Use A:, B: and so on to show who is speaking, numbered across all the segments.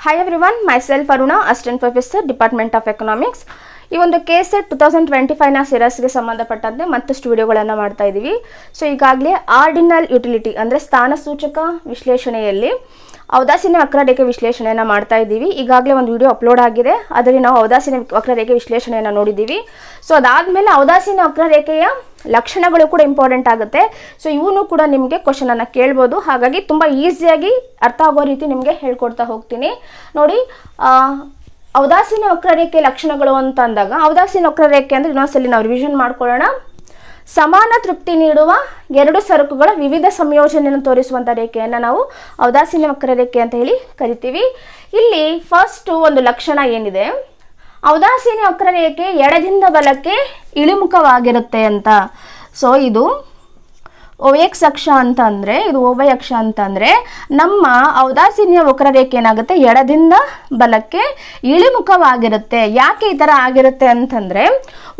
A: Hi everyone, myself Aruna, assistant professor department of economics ಈ ಒಂದು K SET two thousand twenty ಫೈವ್ನ ಸಿರಸ್ಗೆ ಸಂಬಂಧಪಟ್ಟಂತೆ ಮತ್ತಷ್ಟು ವಿಡಿಯೋಗಳನ್ನು ಮಾಡ್ತಾ ಇದ್ದೀವಿ ಸೊ ಈಗಾಗಲೇ ಆರ್ಡಿನಲ್ ಯುಟಿಲಿಟಿ ಅಂದರೆ ಸ್ಥಾನ ಸೂಚಕ ವಿಶ್ಲೇಷಣೆಯಲ್ಲಿ ಔದಾಸೀನ ವಕ್ರರೇಖೆ ವಿಶ್ಲೇಷಣೆಯನ್ನು ಮಾಡ್ತಾ ಇದ್ದೀವಿ. ಈಗಾಗಲೇ ಒಂದು ವಿಡಿಯೋ ಅಪ್ಲೋಡ್ ಆಗಿದೆ. ಅದರಲ್ಲಿ ನಾವು ಔದಾಸೀನ ವಕ್ರರೇಖೆ ವಿಶ್ಲೇಷಣೆಯನ್ನು ನೋಡಿದ್ದೀವಿ. ಸೊ ಅದಾದಮೇಲೆ ಔದಾಸೀನ ವಕ್ರರೇಖೆಯ ಲಕ್ಷಣಗಳು ಕೂಡ ಇಂಪಾರ್ಟೆಂಟ್ ಆಗುತ್ತೆ. ಸೊ ಇವನು ಕೂಡ ನಿಮಗೆ ಕ್ವಶನನ್ನು ಕೇಳ್ಬೋದು. ಹಾಗಾಗಿ ತುಂಬ ಈಸಿಯಾಗಿ ಅರ್ಥ ಆಗೋ ರೀತಿ ನಿಮಗೆ ಹೇಳ್ಕೊಡ್ತಾ ಹೋಗ್ತೀನಿ. ನೋಡಿ ಔದಾಸೀನ ವಕ್ರರೇಖೆ ಲಕ್ಷಣಗಳು ಅಂತ ಅಂದಾಗ, ಔದಾಸೀನ ವಕ್ರರೇಖೆ ಅಂದರೆ ಇನ್ನೊಂದ್ಸಲಿ ನಾವು ರಿವಿಷನ್ ಮಾಡ್ಕೊಳ್ಳೋಣ. ಸಮಾನ ತೃಪ್ತಿ ನೀಡುವ ಎರಡು ಸರಕುಗಳ ವಿವಿಧ ಸಂಯೋಜನೆಯನ್ನು ತೋರಿಸುವಂಥ ರೇಖೆಯನ್ನು ನಾವು ಔದಾಸೀನ ವಕ್ರರೇಖೆ ಅಂತ ಹೇಳಿ ಕರಿತೀವಿ. ಇಲ್ಲಿ ಫಸ್ಟು ಒಂದು ಲಕ್ಷಣ ಏನಿದೆ? ಔದಾಸೀನ ವಕ್ರರೇಖೆ ಎಡದಿಂದ ಬಲಕ್ಕೆ ಇಳಿಮುಖವಾಗಿರುತ್ತೆ ಅಂತ. ಸೊ ಇದು ಓ ಎಕ್ಸ್ ಅಕ್ಷ ಅಂತ ಅಂದರೆ ಇದು ಓವೈ ಅಕ್ಷ ಅಂತ ಅಂದರೆ ನಮ್ಮ ಔದಾಸೀನ್ಯ ವಕ್ರರೇಖೆ ಏನಾಗುತ್ತೆ? ಎಡದಿಂದ ಬಲಕ್ಕೆ ಇಳಿಮುಖವಾಗಿರುತ್ತೆ. ಯಾಕೆ ಈ ಥರ ಆಗಿರುತ್ತೆ ಅಂತಂದರೆ,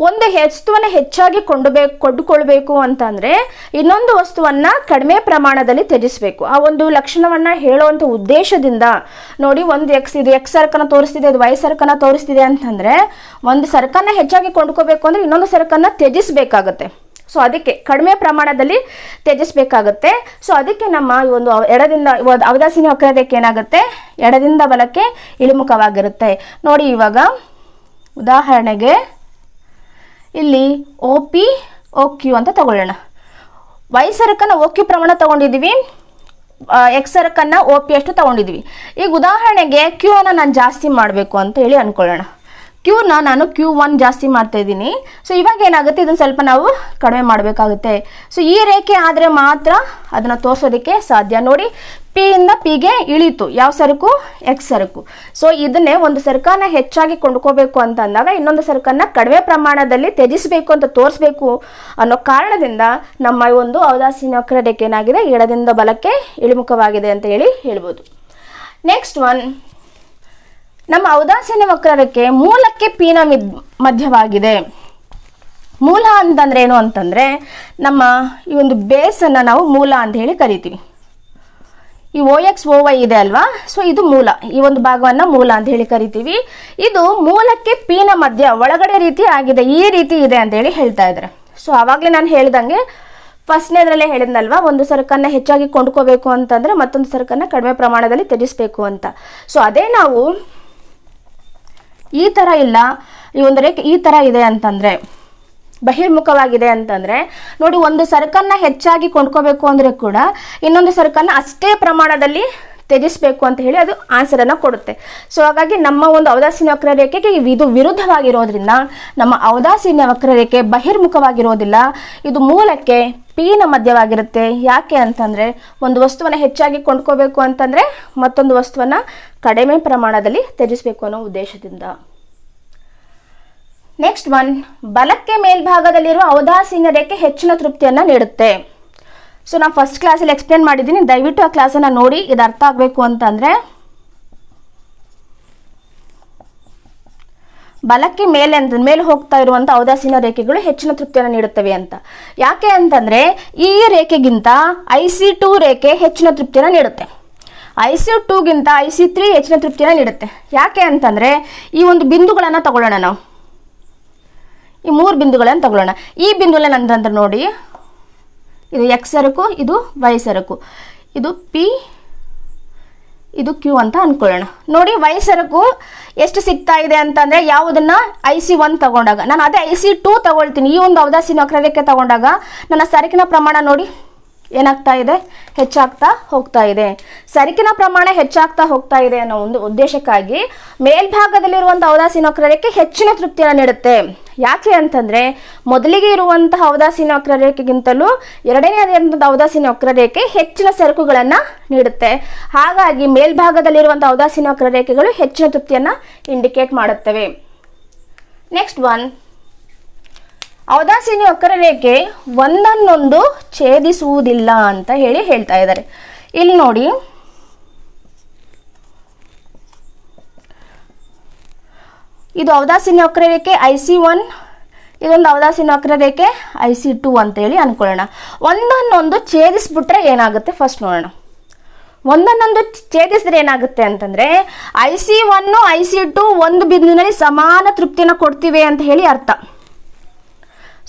A: ಒಂದು ವಸ್ತುವನ್ನು ಹೆಚ್ಚಾಗಿ ಕೊಂಡುಬೇಕು ಕೊಂಡುಕೊಳ್ಬೇಕು ಅಂತಂದರೆ, ಇನ್ನೊಂದು ವಸ್ತುವನ್ನು ಕಡಿಮೆ ಪ್ರಮಾಣದಲ್ಲಿ ತ್ಯಜಿಸಬೇಕು. ಆ ಒಂದು ಲಕ್ಷಣವನ್ನು ಹೇಳುವಂಥ ಉದ್ದೇಶದಿಂದ. ನೋಡಿ, ಒಂದು ಎಕ್ಸ್, ಇದು ಎಕ್ಸ್ ಸರಕನ್ನು ತೋರಿಸ್ತಿದೆ ಅದು ವೈ ಸರಕನ್ನು ತೋರಿಸ್ತಿದೆ ಅಂತಂದರೆ, ಒಂದು ಸರಕನ್ನು ಹೆಚ್ಚಾಗಿ ಕೊಂಡ್ಕೋಬೇಕು ಅಂದರೆ ಇನ್ನೊಂದು ಸರಕನ್ನು ತ್ಯಜಿಸಬೇಕಾಗತ್ತೆ. ಸೊ ಅದಕ್ಕೆ ಕಡಿಮೆ ಪ್ರಮಾಣದಲ್ಲಿ ತ್ಯಜಿಸಬೇಕಾಗುತ್ತೆ. ಸೊ ಅದಕ್ಕೆ ನಮ್ಮ ಒಂದು ಎಡದಿಂದ ಅವದಾಸೀನ ವಕ್ರರೇಖೆ ಏನಾಗುತ್ತೆ? ಎಡದಿಂದ ಬಲಕ್ಕೆ ಇಳಿಮುಖವಾಗಿರುತ್ತೆ. ನೋಡಿ ಇವಾಗ, ಉದಾಹರಣೆಗೆ ಇಲ್ಲಿ ಒ ಪಿ ಓ ಕ್ಯೂ ಅಂತ ತಗೊಳ್ಳೋಣ. ವೈ ಸರಕನ್ನು ಓ ಕ್ಯೂ ಪ್ರಮಾಣ ತಗೊಂಡಿದ್ದೀವಿ. ಎಕ್ಸ್ ಸರಕನ್ನು ಒ ಪಿ ಅಷ್ಟು ತಗೊಂಡಿದ್ವಿ ಈಗ ಉದಾಹರಣೆಗೆ ಕ್ಯೂ ಅನ್ನು ನಾನು ಜಾಸ್ತಿ ಮಾಡಬೇಕು ಅಂತ ಹೇಳಿ ಅಂದ್ಕೊಳ್ಳೋಣ ಕ್ಯೂನ ನಾನು ಕ್ಯೂ ಒನ್ ಜಾಸ್ತಿ ಮಾಡ್ತಾ ಇದ್ದೀನಿ. ಸೊ ಇವಾಗ ಏನಾಗುತ್ತೆ? ಇದನ್ನು ಸ್ವಲ್ಪ ನಾವು ಕಡಿಮೆ ಮಾಡಬೇಕಾಗುತ್ತೆ. ಸೊ ಈ ರೇಖೆ ಆದರೆ ಮಾತ್ರ ಅದನ್ನು ತೋರಿಸೋದಕ್ಕೆ ಸಾಧ್ಯ. ನೋಡಿ ಪಿ ಇಂದ ಪಿಗೆ ಇಳೀತು. ಯಾವ ಸರಕು? ಎಕ್ಸ್ ಸರಕು. ಸೊ ಇದನ್ನೇ ಒಂದು ಸರಕನ್ನ ಹೆಚ್ಚಾಗಿ ಕೊಂಡ್ಕೋಬೇಕು ಅಂತ ಅಂದಾಗ ಇನ್ನೊಂದು ಸರಕನ್ನ ಕಡಿಮೆ ಪ್ರಮಾಣದಲ್ಲಿ ತ್ಯಜಿಸಬೇಕು ಅಂತ ತೋರಿಸ್ಬೇಕು ಅನ್ನೋ ಕಾರಣದಿಂದ ನಮ್ಮ ಒಂದು ಔದಾಸೀನ ವಕ್ರರೇಖೆ ಏನಾಗಿದೆ ಎಡದಿಂದ ಬಲಕ್ಕೆ ಇಳಿಮುಖವಾಗಿದೆ ಅಂತ ಹೇಳಿ ಹೇಳ್ಬೋದು. ನೆಕ್ಸ್ಟ್ ಒನ್ ನಮ್ಮ ಔದಾಸೀನ ವಕ್ರರೇಖೆ ಮೂಲಕ್ಕೆ ಪೀನ ಮಧ್ಯವಾಗಿದೆ. ಮೂಲ ಅಂತಂದ್ರೆ ಏನು ಅಂತಂದ್ರೆ ನಮ್ಮ ಈ ಒಂದು ಬೇಸನ್ನು ನಾವು ಮೂಲ ಅಂತ ಹೇಳಿ ಕರಿತೀವಿ. ಈ ಓ ಎಕ್ಸ್, ಓ ವೈ ಇದೆ ಅಲ್ವಾ? ಸೊ ಇದು ಮೂಲ. ಈ ಒಂದು ಭಾಗವನ್ನು ಮೂಲ ಅಂತ ಹೇಳಿ ಕರಿತೀವಿ. ಇದು ಮೂಲಕ್ಕೆ ಪೀನ ಮಧ್ಯ ಒಳಗಡೆ ರೀತಿ ಆಗಿದೆ, ಈ ರೀತಿ ಇದೆ ಅಂತ ಹೇಳಿ ಹೇಳ್ತಾ ಇದ್ದಾರೆ. ಸೊ ಆವಾಗಲೇ ನಾನು ಹೇಳ್ದಂಗೆ ಫಸ್ಟ್ನೇದ್ರಲ್ಲೇ ಹೇಳಿದ್ನಲ್ವಾ, ಒಂದು ಸರಕನ್ನು ಹೆಚ್ಚಾಗಿ ಕೊಂಡ್ಕೋಬೇಕು ಅಂತಂದ್ರೆ ಮತ್ತೊಂದು ಸರಕನ್ನು ಕಡಿಮೆ ಪ್ರಮಾಣದಲ್ಲಿ ತ್ಯಜಿಸಬೇಕು ಅಂತ. ಸೊ ಅದೇ ನಾವು ಈ ಥರ ಇಲ್ಲ. ಈ ಒಂದು ರೇಖೆ ಈ ಥರ ಇದೆ ಅಂತಂದರೆ, ಬಹಿರ್ಮುಖವಾಗಿದೆ ಅಂತಂದರೆ, ನೋಡಿ ಒಂದು ಸರಕನ್ನು ಹೆಚ್ಚಾಗಿ ಕೊಂಡ್ಕೋಬೇಕು ಅಂದರೆ ಕೂಡ ಇನ್ನೊಂದು ಸರಕನ್ನು ಅಷ್ಟೇ ಪ್ರಮಾಣದಲ್ಲಿ ತ್ಯಜಿಸಬೇಕು ಅಂತ ಹೇಳಿ ಅದು ಆನ್ಸರನ್ನು ಕೊಡುತ್ತೆ. ಸೊ ಹಾಗಾಗಿ ನಮ್ಮ ಒಂದು ಔದಾಸೀನ ವಕ್ರರೇಖೆಗೆ ಇದು ವಿರುದ್ಧವಾಗಿರೋದ್ರಿಂದ, ನಮ್ಮ ಔದಾಸೀನ ವಕ್ರರೇಖೆ ಬಹಿರ್ಮುಖವಾಗಿರೋದಿಲ್ಲ. ಇದು ಮೂಲಕ್ಕೆ ಪೀನ ಮಧ್ಯವಾಗಿರುತ್ತೆ ಯಾಕೆ ಅಂತಂದರೆ ಒಂದು ವಸ್ತುವನ್ನು ಹೆಚ್ಚಾಗಿ ಕೊಂಡ್ಕೋಬೇಕು ಅಂತಂದರೆ ಮತ್ತೊಂದು ವಸ್ತುವನ್ನು ಕಡಿಮೆ ಪ್ರಮಾಣದಲ್ಲಿ ತ್ಯಜಿಸಬೇಕು ಅನ್ನೋ ಉದ್ದೇಶದಿಂದ. ನೆಕ್ಸ್ಟ್ ಒನ್ ಬಲಕ್ಕೆ ಮೇಲ್ಭಾಗದಲ್ಲಿರುವ ಔದಾಸೀನ ರೇಖೆ ಹೆಚ್ಚಿನ ತೃಪ್ತಿಯನ್ನು ನೀಡುತ್ತೆ. ಸೊ ನಾನು ಫಸ್ಟ್ ಕ್ಲಾಸಲ್ಲಿ ಎಕ್ಸ್ಪ್ಲೇನ್ ಮಾಡಿದ್ದೀನಿ. ದಯವಿಟ್ಟು ಆ ಕ್ಲಾಸನ್ನು ನೋಡಿ, ಇದು ಅರ್ಥ ಆಗಬೇಕು ಅಂತಂದರೆ ಬಲಕ್ಕೆ ಮೇಲೆ ಅಂತ, ಮೇಲೆ ಹೋಗ್ತಾ ಇರುವಂಥ ಔದಾಸೀನ ರೇಖೆಗಳು ಹೆಚ್ಚಿನ ತೃಪ್ತಿಯನ್ನು ನೀಡುತ್ತವೆ ಅಂತ. ಯಾಕೆ ಅಂತಂದರೆ ಈ ರೇಖೆಗಿಂತ ಐ ಸಿ ಟು ರೇಖೆ ಹೆಚ್ಚಿನ ತೃಪ್ತಿಯನ್ನು ನೀಡುತ್ತೆ. ಐ ಸಿ ಟೂಗಿಂತ ಐ ಸಿ ತ್ರೀ ಹೆಚ್ಚಿನ ತೃಪ್ತಿಯನ್ನು ನೀಡುತ್ತೆ. ಯಾಕೆ ಅಂತಂದರೆ ಈ ಒಂದು ಬಿಂದುಗಳನ್ನು ತಗೊಳ್ಳೋಣ ನಾವು. ಈ ಮೂರು ಬಿಂದುಗಳನ್ನು ತಗೊಳ್ಳೋಣ. ಈ ಬಿಂದುಗಳನ್ನ ನಂತರ ನೋಡಿ, ಇದು ಎಕ್ಸ್ ಸರಕು, ಇದು ವೈ ಸರಕು. ಇದು ಪಿ ಇದು ಕ್ಯೂ ಅಂತ ಅನ್ಕೊಳ್ಳೋಣ. ನೋಡಿ, ವೈ ಸರಕು ಎಷ್ಟು ಸಿಗ್ತಾ ಇದೆ ಅಂತಂದರೆ ಯಾವುದನ್ನ ಐ ಸಿ ಒನ್ ತಗೊಂಡಾಗ. ನಾನು ಅದೇ ಐ ಸಿ ಟೂ ತಗೊಳ್ತೀನಿ. ಈ ಒಂದು ವಕ್ರರೇಖೆ ತಗೊಂಡಾಗ ನನ್ನ ಸರಕಿನ ಪ್ರಮಾಣ ನೋಡಿ. ಏನಾಗ್ತಾ ಇದೆ? ಹೆಚ್ಚಾಗ್ತಾ ಹೋಗ್ತಾ ಇದೆ. ಸರಕಿನ ಪ್ರಮಾಣ ಹೆಚ್ಚಾಗ್ತಾ ಹೋಗ್ತಾ ಇದೆ ಅನ್ನೋ ಒಂದು ಉದ್ದೇಶಕ್ಕಾಗಿ ಮೇಲ್ಭಾಗದಲ್ಲಿರುವಂಥ ಔದಾಸೀನ ವಕ್ರರೇಖೆ ಹೆಚ್ಚಿನ ತೃಪ್ತಿಯನ್ನು ನೀಡುತ್ತೆ. ಯಾಕೆ ಅಂತಂದರೆ ಮೊದಲಿಗೆ ಇರುವಂತಹ ಔದಾಸೀನ ವಕ್ರರೇಖೆಗಿಂತಲೂ ಎರಡನೇ ಔದಾಸೀನ ವಕ್ರರೇಖೆ ಹೆಚ್ಚಿನ ಸರಕುಗಳನ್ನು ನೀಡುತ್ತೆ. ಹಾಗಾಗಿ ಮೇಲ್ಭಾಗದಲ್ಲಿರುವಂಥ ಔದಾಸೀನ ವಕ್ರರೇಖೆಗಳು ಹೆಚ್ಚಿನ ತೃಪ್ತಿಯನ್ನು ಇಂಡಿಕೇಟ್ ಮಾಡುತ್ತವೆ. ನೆಕ್ಸ್ಟ್ ಒನ್ ಔದಾಸೀನ ವಕ್ರರೇಖೆ ಒಂದನ್ನೊಂದು ಛೇದಿಸುವುದಿಲ್ಲ ಅಂತ ಹೇಳಿ ಹೇಳ್ತಾ ಇದ್ದಾರೆ. ಇಲ್ಲಿ ನೋಡಿ. ಇದು ಔದಾಸೀನ ವಕ್ರರೇಖೆ ಐ ಸಿ ಒನ್. ಇದೊಂದು ಅವದಾಸೀನ ವಕ್ರರೇಖೆ ಐ ಸಿ ಟು ಅಂತೇಳಿ ಅನ್ಕೊಳ್ಳೋಣ. ಒಂದನ್ನೊಂದು ಛೇದಿಸ್ಬಿಟ್ರೆ ಏನಾಗುತ್ತೆ? ಫಸ್ಟ್ ನೋಡೋಣ. ಒಂದನ್ನೊಂದು ಛೇದಿಸಿದ್ರೆ ಏನಾಗುತ್ತೆ ಅಂತಂದ್ರೆ I C one I C two ಒಂದು ಬಿಂದುವಿನಲ್ಲಿ ಸಮಾನ ತೃಪ್ತಿನ ಕೊಡ್ತೀವಿ ಅಂತ ಹೇಳಿ ಅರ್ಥ.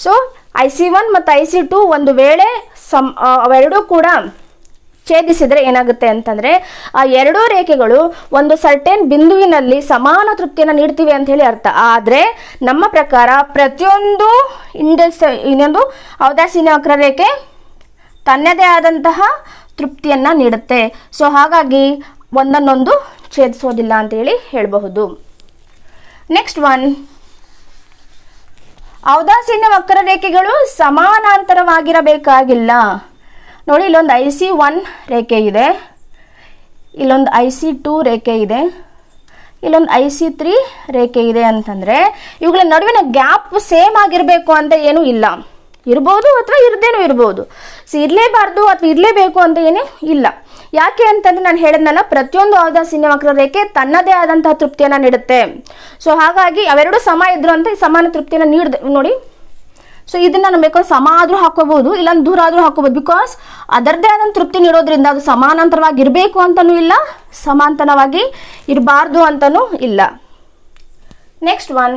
A: ಸೊ ಐ ಸಿ ಒನ್ ಮತ್ತು ಐ ಸಿ ಟು ಒಂದು ವೇಳೆ ಸಮ ಅವೆರಡೂ ಕೂಡ ಛೇದಿಸಿದರೆ ಏನಾಗುತ್ತೆ ಅಂತಂದರೆ, ಆ ಎರಡೂ ರೇಖೆಗಳು ಒಂದು ಸರ್ಟೆನ್ ಬಿಂದುವಿನಲ್ಲಿ ಸಮಾನ ತೃಪ್ತಿಯನ್ನು ನೀಡ್ತಿವೆ ಅಂತ ಹೇಳಿ ಅರ್ಥ. ಆದರೆ, ನಮ್ಮ ಪ್ರಕಾರ ಪ್ರತಿಯೊಂದು ಇಂಡಸ್, ಇನ್ನೊಂದು ಔದಾಸೀನ ವಕ್ರರೇಖೆ ತನ್ನದೇ ಆದಂತಹ ತೃಪ್ತಿಯನ್ನು ನೀಡುತ್ತೆ. ಸೊ ಹಾಗಾಗಿ ಒಂದನ್ನೊಂದು ಛೇದಿಸೋದಿಲ್ಲ ಅಂತೇಳಿ ಹೇಳಬಹುದು. ನೆಕ್ಸ್ಟ್ ಒನ್ ವಕ್ರ ವಕ್ರರೇಖೆಗಳು ಸಮಾನಾಂತರವಾಗಿರಬೇಕಾಗಿಲ್ಲ. ನೋಡಿ, ಇಲ್ಲೊಂದು ಐ ಸಿ ಒನ್ ರೇಖೆ ಇದೆ. ಇಲ್ಲೊಂದು ಐ ಸಿ ಟೂ ರೇಖೆ ಇದೆ. ಇಲ್ಲೊಂದು ಐ ಸಿ ತ್ರೀ ರೇಖೆ ಇದೆ ಅಂತಂದರೆ, ಇವುಗಳ ನಡುವಿನ ಗ್ಯಾಪ್ ಸೇಮ್ ಆಗಿರಬೇಕು ಅಂತ ಏನೂ ಇಲ್ಲ. ಇರ್ಬೋದು ಅಥವಾ ಇರದೇನೂ ಇರ್ಬೋದು. ಸೊ ಇರಲೇಬಾರ್ದು ಅಥವಾ ಇರಲೇಬೇಕು ಅಂತ ಏನೂ ಇಲ್ಲ. ಯಾಕೆ ಅಂತಂದರೆ ನಾನು ಹೇಳಿದ್ನಲ್ಲ, ಪ್ರತಿಯೊಂದು ಆದ ಸಿನಿಮಾಕ್ರ ವಕ್ರರೇಖೆ ತನ್ನದೇ ಆದಂತಹ ತೃಪ್ತಿಯನ್ನು ನೀಡುತ್ತೆ. ಸೊ ಹಾಗಾಗಿ ಅವೆರಡು ಸಮ ಇದ್ರು ಅಂತ ಸಮಾನ ತೃಪ್ತಿಯನ್ನು ನೀಡಿದೆ ನೋಡಿ ಸೊ ಇದನ್ನ ನಾವು ಬೇಕಾದ್ರೆ ಸಮ ಆದ್ರೂ ಹಾಕೋಬಹುದು ಇಲ್ಲ ದೂರ ಆದ್ರೂ ಹಾಕೋಬಹುದು ಬಿಕಾಸ್ ಅದರದೇ ಆದ ತೃಪ್ತಿ ನೀಡೋದ್ರಿಂದ ಅದು ಸಮಾನಾಂತರವಾಗಿ ಇರಬೇಕು ಅಂತನೂ ಇಲ್ಲ ಸಮಾಂತರವಾಗಿ ಇರಬಾರ್ದು ಅಂತನೂ ಇಲ್ಲ. ನೆಕ್ಸ್ಟ್ ಒನ್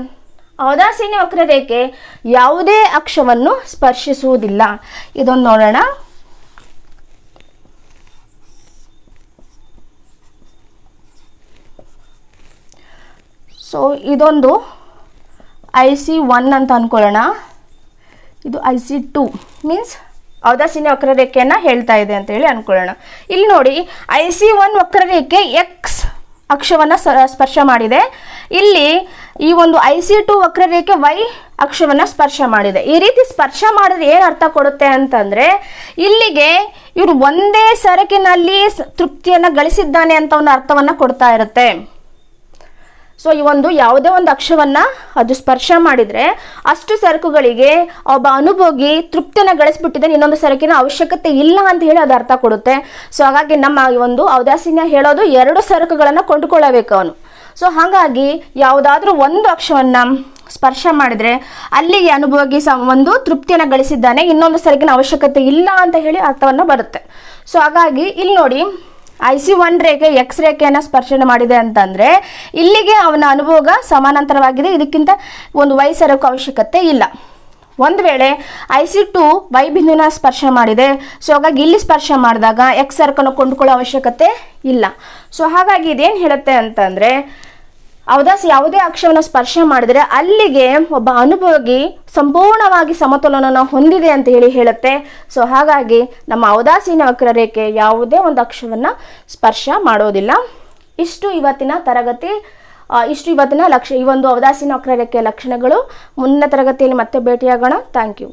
A: ಔದಾಸೀನ ವಕ್ರರೇಖೆ ಯಾವುದೇ ಅಕ್ಷವನ್ನು ಸ್ಪರ್ಶಿಸುವುದಿಲ್ಲ. ಇದೊಂದು ನೋಡೋಣ. ಸೊ ಇದೊಂದು ಐ ಸಿ ಒನ್ ಅಂತ ಅಂದ್ಕೊಳ್ಳೋಣ ಇದು ಐ ಸಿ ಟು ಮೀನ್ಸ್ ಔದಾಸೀನ ವಕ್ರರೇಖೆಯನ್ನು ಹೇಳ್ತಾ ಇದೆ ಅಂತ ಹೇಳಿ ಅನ್ಕೊಳ್ಳೋಣ. ಇಲ್ಲಿ ನೋಡಿ ಐ ಸಿ ಒನ್ ವಕ್ರರೇಖೆ ಎಕ್ಸ್ ಅಕ್ಷವನ್ನು ಸ್ಪರ್ಶ ಮಾಡಿದೆ. ಇಲ್ಲಿ ಈ ಒಂದು ಐ ಸಿ ಟು ವಕ್ರರೇಖೆ ವೈ ಅಕ್ಷವನ್ನು ಸ್ಪರ್ಶ ಮಾಡಿದೆ. ಈ ರೀತಿ ಸ್ಪರ್ಶ ಮಾಡಿದ್ರೆ ಏನು ಅರ್ಥ ಕೊಡುತ್ತೆ ಅಂತಂದರೆ, ಇಲ್ಲಿಗೆ ಇವರು ಒಂದೇ ಸರಕಿನಲ್ಲಿ ತೃಪ್ತಿಯನ್ನು ಗಳಿಸಿದ್ದಾನೆ ಅಂತ ಒಂದು ಅರ್ಥವನ್ನು ಕೊಡ್ತಾ ಇರುತ್ತೆ. ಸೊ ಈ ಒಂದು ಯಾವುದೇ ಒಂದು ಅಕ್ಷವನ್ನ ಅದು ಸ್ಪರ್ಶ ಮಾಡಿದ್ರೆ ಅಷ್ಟು ಸರಕುಗಳಿಗೆ ಒಬ್ಬ ಅನುಭೋಗಿ ತೃಪ್ತಿಯನ್ನು ಗಳಿಸ್ಬಿಟ್ಟಿದ್ದಾನೆ. ಇನ್ನೊಂದು ಸರಕಿನ ಅವಶ್ಯಕತೆ ಇಲ್ಲ ಅಂತ ಹೇಳಿ ಅದು ಅರ್ಥ ಕೊಡುತ್ತೆ. ಸೊ ಹಾಗಾಗಿ ನಮ್ಮ ಈ ಒಂದು ಔದಾಸೀನ್ಯ ಹೇಳೋದು ಎರಡು ಸರಕುಗಳನ್ನು ಕೊಂಡುಕೊಳ್ಳಬೇಕು ಅವನು. ಸೊ ಹಾಗಾಗಿ ಯಾವುದಾದ್ರೂ ಒಂದು ಅಕ್ಷವನ್ನ ಸ್ಪರ್ಶ ಮಾಡಿದ್ರೆ ಅಲ್ಲಿಗೆ ಅನುಭೋಗಿ ಸ ಒಂದು ತೃಪ್ತಿಯನ್ನು ಗಳಿಸಿದ್ದಾನೆ. ಇನ್ನೊಂದು ಸರಕಿನ ಅವಶ್ಯಕತೆ ಇಲ್ಲ ಅಂತ ಹೇಳಿ ಅರ್ಥವನ್ನು ಬರುತ್ತೆ. ಸೊ ಹಾಗಾಗಿ ಇಲ್ಲಿ ನೋಡಿ ಐ ಸಿ ಒನ್ ರೇಖೆ ಎಕ್ಸ್ ರೇಖೆಯನ್ನು ಸ್ಪರ್ಶನ ಮಾಡಿದೆ ಅಂತಂದ್ರೆ ಇಲ್ಲಿಗೆ ಅವನ ಅನುಭೋಗ ಸಮಾನಾಂತರವಾಗಿದೆ. ಇದಕ್ಕಿಂತ ಒಂದು ವೈ ಸರಕು ಅವಶ್ಯಕತೆ ಇಲ್ಲ. ಒಂದು ವೇಳೆ ಐ ಸಿ ಟು ವೈ ಬಿಂದುನ ಸ್ಪರ್ಶ ಮಾಡಿದೆ. ಸೊ ಹಾಗಾಗಿ ಇಲ್ಲಿ ಸ್ಪರ್ಶ ಮಾಡಿದಾಗ ಎಕ್ಸ್ ಸರ್ಕನ್ನು ಕೊಂಡುಕೊಳ್ಳೋ ಅವಶ್ಯಕತೆ ಇಲ್ಲ. ಸೊ ಹಾಗಾಗಿ ಇದೇನು ಹೇಳುತ್ತೆ ಅಂತಂದ್ರೆ ಅವದಾಸ್ ಯಾವುದೇ ಅಕ್ಷವನ್ನು ಸ್ಪರ್ಶ ಮಾಡಿದರೆ ಅಲ್ಲಿಗೆ ಒಬ್ಬ ಅನುಭವಿ ಸಂಪೂರ್ಣವಾಗಿ ಸಮತೋಲನ ಹೊಂದಿದೆ ಅಂತ ಹೇಳಿ ಹೇಳುತ್ತೆ. ಸೊ ಹಾಗಾಗಿ ನಮ್ಮ ಔದಾಸೀನ ವಕ್ರರೇಖೆ ಯಾವುದೇ ಒಂದು ಅಕ್ಷವನ್ನು ಸ್ಪರ್ಶ ಮಾಡೋದಿಲ್ಲ. ಇಷ್ಟು ಇವತ್ತಿನ ತರಗತಿ ಇಷ್ಟು ಇವತ್ತಿನ ಲಕ್ಷ, ಈ ಒಂದು ಔದಾಸೀನ ವಕ್ರರೇಖೆಯ ಲಕ್ಷಣಗಳು. ಮುಂದಿನ ತರಗತಿಯಲ್ಲಿ ಮತ್ತೆ ಭೇಟಿಯಾಗೋಣ. Thank you